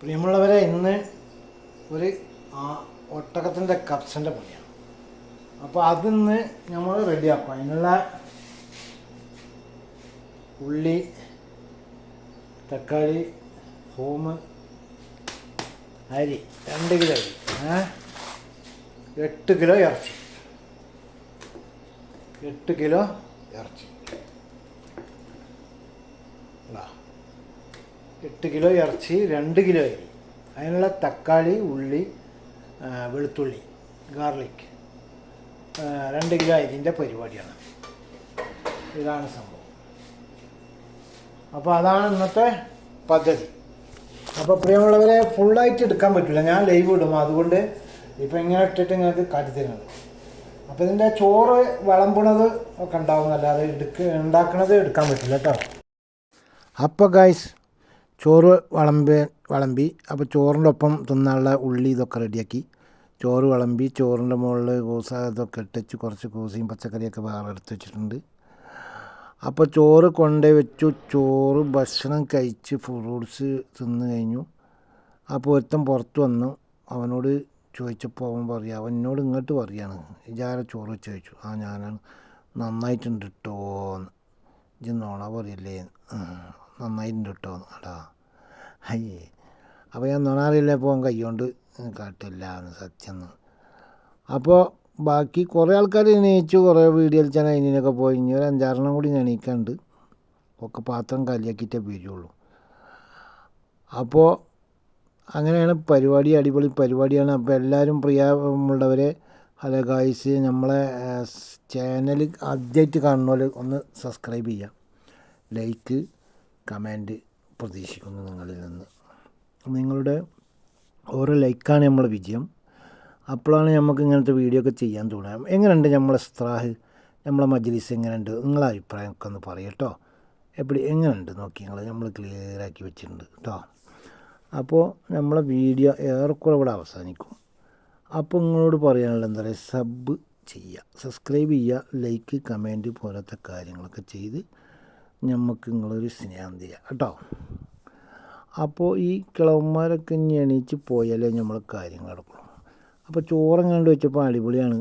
പ്രിയമുള്ളവരെ ഇന്ന് ഒരു ഒട്ടകത്തിന്റെ കപ്സിന്റെ പണിയാണ്. അപ്പോൾ അതിന്ന് നമ്മൾ റെഡിയാക്കും. അതിനുള്ള ഉള്ളി തക്കാളി ഹോമ് അരി രണ്ട് കിലോ അരി എട്ട് കിലോ ഇറച്ചി. എട്ട് കിലോ ഇറച്ചി. ഇതാ. എട്ട് കിലോ ഇറച്ചി രണ്ട് കിലോ അരി അതിനുള്ള തക്കാളി ഉള്ളി വെളുത്തുള്ളി ഗാർലിക്. രണ്ട് കിലോ അരിന്റെ പരിപാടിയാണ്. ഇതാണ് സംഭവം. അപ്പോൾ അതാണ് ഇന്നത്തെ പദ്ധതി. അപ്പോൾ പ്രിയമുള്ളവരെ ഫുള്ളായിട്ട് എടുക്കാൻ പറ്റില്ല. ഞാൻ ലൈവ് ഇടും. അതുകൊണ്ട് ഇപ്പം ഇങ്ങനെ ഇട്ടിട്ട് നിങ്ങൾക്ക് കാട്ടിത്തരുന്നത് അപ്പോൾ ഇതിന്റെ ചോറ് വിളമ്പണത് ഒക്കെ ഉണ്ടാവും. അല്ലാതെ എടുക്ക ഉണ്ടാക്കണത് എടുക്കാൻ പറ്റില്ല കേട്ടോ. അപ്പോൾ ഗായ്സ് ചോറ് വിളമ്പി വിളമ്പി. അപ്പോൾ ചോറിന്റെ ഒപ്പം തിന്നാനുള്ള ഉള്ളി ഇതൊക്കെ റെഡിയാക്കി. ചോറ് വിളമ്പി ചോറിന്റെ മുകളിൽ കൂസ ഇതൊക്കെ ഇട്ടിച്ച് കുറച്ച് കൂസയും പച്ചക്കറിയൊക്കെ വേറെ എടുത്ത് വെച്ചിട്ടുണ്ട്. അപ്പോൾ ചോറ് കൊണ്ടേ വെച്ചു. ചോറ് ഭക്ഷണം കഴിച്ച് ഫ്രൂട്ട്സ് തിന്ന് കഴിഞ്ഞു. അപ്പോൾ ഒരുത്തൻ പുറത്ത് വന്നു. അവനോട് ചോദിച്ചപ്പോൾ അവൻ പറയുക അവൻ എന്നോട് ഇങ്ങോട്ട് പറയാണ്. ഇജാരെ ചോറ് വെച്ച് ചോദിച്ചു ആ ഞാനാണ്. നന്നായിട്ടുണ്ട് കേട്ടോന്ന് ഇജ്ജ് നോണ പറയല്ലേ? നന്നായിട്ടുണ്ട് കേട്ടോ അടാ അയ്യേ അപ്പോൾ ഞാൻ നുണാറിയില്ല പോകാൻ കൈകൊണ്ട് കാട്ടില്ല എന്ന് സത്യം. അപ്പോൾ ബാക്കി കുറേ ആൾക്കാർ എണീച്ചു കുറേ വീഡിയോ കളിച്ചാൽ അതിനൊക്കെ പോയി. ഇനി ഒരു അഞ്ചാറെണ്ണം കൂടി എണീക്കാണ്ട് ഒക്കെ പാത്രം കാലിയാക്കിയിട്ടേ വരുള്ളൂ. അപ്പോൾ അങ്ങനെയാണ് പരിപാടി അടിപൊളി പരിപാടിയാണ്. അപ്പോൾ എല്ലാവരും പ്രിയമുള്ളവരെ ഹലോ ഗായ്സ് നമ്മളെ ചാനൽ ആദ്യമായിട്ട് കാണുന്നവർ ഒന്ന് സബ്സ്ക്രൈബ് ചെയ്യുക ലൈക്ക് കമന്റ് പ്രതീക്ഷിക്കുന്നു നിങ്ങളിൽ നിന്ന്. നിങ്ങളുടെ ഓരോ ലൈക്കാണ് നമ്മളെ വിജയം. അപ്പോഴാണ് നമുക്ക് ഇങ്ങനത്തെ വീഡിയോ ഒക്കെ ചെയ്യാൻ തോന്നുക. എങ്ങനെയുണ്ട് നമ്മളെ സ്ത്രാഹ്? നമ്മളെ മജ്ലിസ് എങ്ങനെയുണ്ട്? നിങ്ങളെ അഭിപ്രായമൊക്കെ ഒന്ന് പറയട്ടോ എപ്പടി എങ്ങനെയുണ്ട് നോക്കി നിങ്ങൾ നമ്മൾ ക്ലിയർ ആക്കി വെച്ചിട്ടുണ്ട് കേട്ടോ. അപ്പോൾ നമ്മളെ വീഡിയോ ഏറെക്കുറെ ഇവിടെ അവസാനിക്കും. അപ്പോൾ നിങ്ങളോട് പറയാനുള്ള എന്താ പറയുക? സബ് ചെയ്യുക സബ്സ്ക്രൈബ് ചെയ്യുക ലൈക്ക് കമന്റ് പോലത്തെ കാര്യങ്ങളൊക്കെ ചെയ്ത് നമുക്ക് നിങ്ങളൊരു സ്നേഹം തരിക കേട്ടോ. അപ്പോൾ ഈ കിളവന്മാരൊക്കെ ഇനി എണീച്ച് പോയാലേ നമ്മൾ കാര്യങ്ങൾ നടക്കുള്ളൂ. അപ്പോൾ ചോറും കണ്ട് വെച്ചപ്പോൾ അടിപൊളിയാണ്.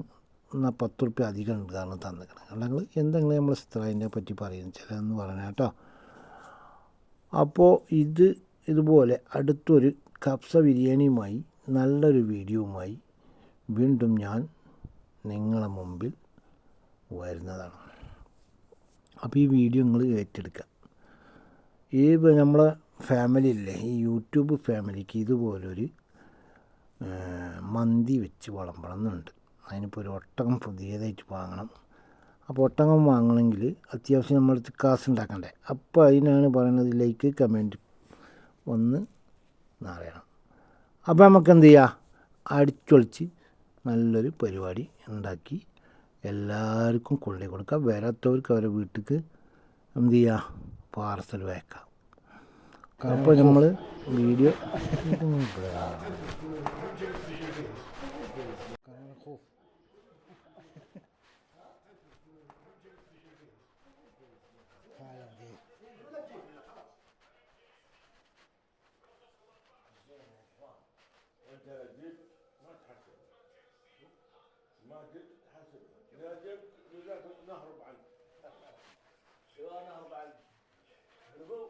എന്നാൽ പത്ത് റുപ്യ അധികം ഉണ്ട് കാരണം തന്നിക്കണം അല്ലെങ്കിൽ എന്തെങ്കിലും നമ്മൾ സ്ത്രീനെ പറ്റി പറയുന്നു ചിലതെന്ന് പറഞ്ഞാൽ കേട്ടോ. അപ്പോൾ ഇത് ഇതുപോലെ അടുത്തൊരു കപ്സ ബിരിയാണിയുമായി നല്ലൊരു വീഡിയോവുമായി വീണ്ടും ഞാൻ നിങ്ങളെ മുമ്പിൽ വരുന്നതാണ്. അപ്പോൾ ഈ വീഡിയോ നിങ്ങൾ ഏറ്റെടുക്കുക ഈ നമ്മളെ ഫാമിലി ഇല്ലേ ഈ യൂട്യൂബ് ഫാമിലിക്ക് ഇതുപോലൊരു മന്തി വെച്ച് വിളമ്പണം എന്നുണ്ട് അതിനിപ്പോൾ ഒരു ഒട്ടകം പുതിയതായിട്ട് വാങ്ങണം. അപ്പോൾ ഒട്ടകം വാങ്ങണമെങ്കിൽ അത്യാവശ്യം നമ്മൾ കാശ് ഉണ്ടാക്കണ്ടേ അപ്പോൾ അതിനാണ് പറയുന്നത് ലൈക്ക് കമന്റ് ഒന്ന് അറിയണം അപ്പോൾ നമുക്ക് എന്ത് ചെയ്യുക അടിച്ചൊളിച്ച് നല്ലൊരു പരിപാടി ഉണ്ടാക്കി എല്ലാവർക്കും കൊണ്ടു കൊടുക്കാം. വരാത്തവർക്ക് അവരെ വീട്ടിലേക്ക് എന്ത് ചെയ്യുക പാർസൽ വയ്ക്കാം അപ്പോൾ നമ്മൾ വീഡിയോ Margaret has it. يجب جزاكم نهرب عنه شو نهرب عنه هربوا